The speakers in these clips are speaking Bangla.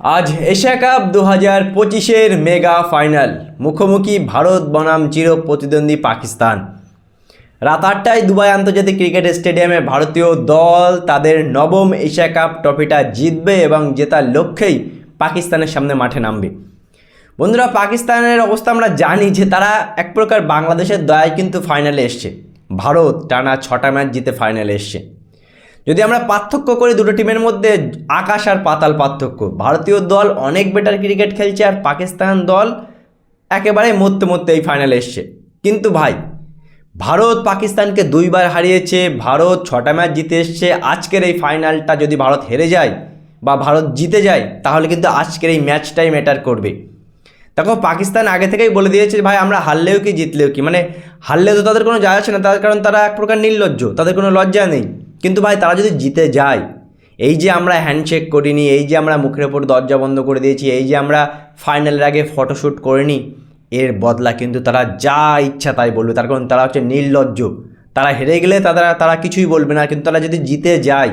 আজ এশিয়া কাপ দু হাজার পঁচিশের মেগা ফাইনাল। মুখোমুখি ভারত বনাম চির প্রতিদ্বন্দ্বী পাকিস্তান। রাত আটটায় দুবাই আন্তর্জাতিক ক্রিকেট স্টেডিয়ামে ভারতীয় দল তাদের নবম এশিয়া কাপ ট্রফিটা জিতবে এবং জেতার লক্ষ্যেই পাকিস্তানের সামনে মাঠে নামবে। বন্ধুরা, পাকিস্তানের অবস্থা আমরা জানি যে তারা এক প্রকার বাংলাদেশের দয়ায় কিন্তু ফাইনালে এসছে। ভারত টানা ছটা ম্যাচ জিতে ফাইনালে এসছে। যদি আমরা পার্থক্য করি দুটো টিমের মধ্যে, আকাশ আর পাতাল পার্থক্য। ভারতীয় দল অনেক বেটার ক্রিকেট খেলছে আর পাকিস্তান দল একেবারে মরতে মরতে এই ফাইনালে এসছে। কিন্তু ভাই, ভারত পাকিস্তানকে দুইবার হারিয়েছে, ভারত ছটা ম্যাচ জিতে এসছে, আজকের এই ফাইনালটা যদি ভারত হেরে যায় বা ভারত জিতে যায়, তাহলে কিন্তু আজকের এই ম্যাচটাই ম্যাটার করবে। দেখো, পাকিস্তান আগে থেকেই বলে দিয়েছে, ভাই, আমরা হারলেও কি, জিতলেও কি? মানে হারলে তো তাদের কোনো যায় আছে না, তার কারণ তারা এক প্রকার নির্লজ্জ, তাদের কোনো লজ্জা নেই। কিন্তু ভাই, তারা যদি জিতে যায়, এই যে আমরা হ্যান্ডশেক করিনি, এই যে আমরা মুখের ওপর দরজা বন্ধ করে দিয়েছি, এই যে আমরা ফাইনালের আগে ফটোশ্যুট করিনি, এর বদলা কিন্তু তারা যা ইচ্ছা তাই বলবে। তার কারণ তারা হচ্ছে নির্লজ্জ। তারা হেরে গেলে তারা তারা কিছুই বলবে না, কিন্তু তারা যদি জিতে যায়,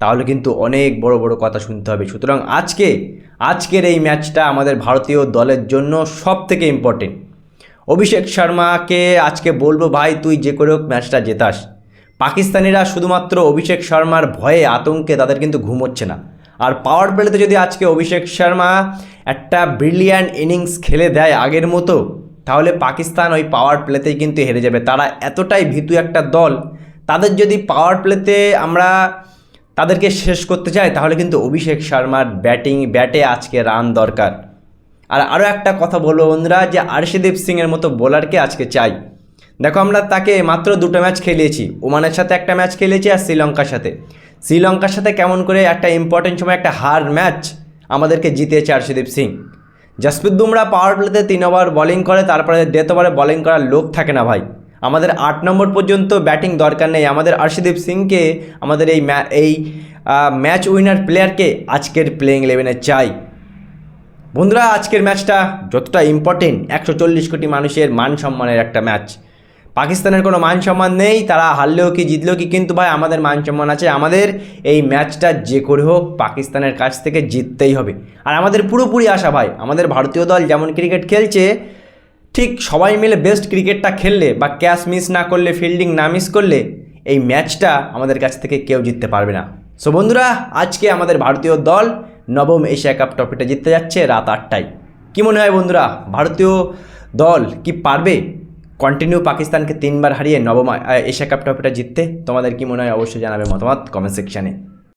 তাহলে কিন্তু অনেক বড় বড় কথা শুনতে হবে। সুতরাং আজকে, আজকের এই ম্যাচটা আমাদের ভারতীয় দলের জন্য সব থেকে ইম্পর্টেন্ট অভিষেক শর্মাকে আজকে বলব, ভাই, তুই যে করে হোক ম্যাচটা জেতাস। পাকিস্তানিরা শুধুমাত্র অভিষেক শর্মার ভয়ে আতঙ্কে তাদের কিন্তু ঘুম হচ্ছে না। আর পাওয়ার প্লেতে যদি আজকে অভিষেক শর্মা একটা ব্রিলিয়ান্ট ইনিংস খেলে দেয় আগের মতো, তাহলে পাকিস্তান ওই পাওয়ার প্লেতেই কিন্তু হেরে যাবে। তারা এতটাই ভীতু একটা দল, তাদের যদি পাওয়ার প্লেতে আমরা তাদেরকে শেষ করতে চাই, তাহলে কিন্তু অভিষেক শর্মার ব্যাটিং ব্যাটে আজকে রান দরকার। আর আরও একটা কথা বলব বন্ধুরা, যে আরশদীপ সিংয়ের মতো বোলারকে আজকে চাই। দেখো আমরা তাকে মাত্র দুটো ম্যাচ খেলিয়েছি, ওমানের সাথে একটা ম্যাচ খেলেছি আর শ্রীলঙ্কার সাথে। শ্রীলঙ্কার সাথে কেমন করে একটা ইম্পর্টেন্ট সময়, একটা হার ম্যাচ আমাদেরকে জিতিয়েছে আরশদীপ সিং। জসপ্রীত বুমরা পাওয়ার প্লেতে তিন ওভার বলিং করে, তারপরে ডেথ ওভারে বলিং করার লোক থাকে না ভাই। আমাদের আট নম্বর পর্যন্ত ব্যাটিং দরকার নেই। আমাদের আরশদীপ সিংকে, আমাদের এই এই ম্যাচ উইনার প্লেয়ারকে আজকের প্লেইং ইলেভেনে চাই। বন্ধুরা, আজকের ম্যাচটা যতটা ইম্পর্টেন্ট একশো চল্লিশ কোটি মানুষের মান সম্মানের একটা ম্যাচ পাকিস্তানের কোনো মান সম্মান নেই, তারা হারলেও কি, জিতলেও কি, কিন্তু ভাই আমাদের মান সম্মান আছে, আমাদের এই ম্যাচটা যে করে হোক, পাকিস্তানের কাছ থেকে জিততেই হবে। আর আমাদের পুরোপুরি আশা ভাই, আমাদের ভারতীয় দল যেমন ক্রিকেট খেলছে, ঠিক সবাই মিলে বেস্ট ক্রিকেটটা খেললে বা ক্যাচ মিস না করলে ফিল্ডিং না মিস করলে, এই ম্যাচটা আমাদের কাছ থেকে কেউ জিততে পারবে না। সো বন্ধুরা, আজকে আমাদের ভারতীয় দল নবম এশিয়া কাপ ট্রফিটা জিততে যাচ্ছে রাত আটটায়। কী মনে হয় বন্ধুরা, ভারতীয় দল কি পারবে? কন্টিনিউ পাকিস্তানকে তিনবার হারিয়ে নবম এশিয়া কাপ ট্রফিটা জিততে তোমাদের কি মনে হয়? অবশ্যই জানাবে মতামত কমেন্ট সেকশানে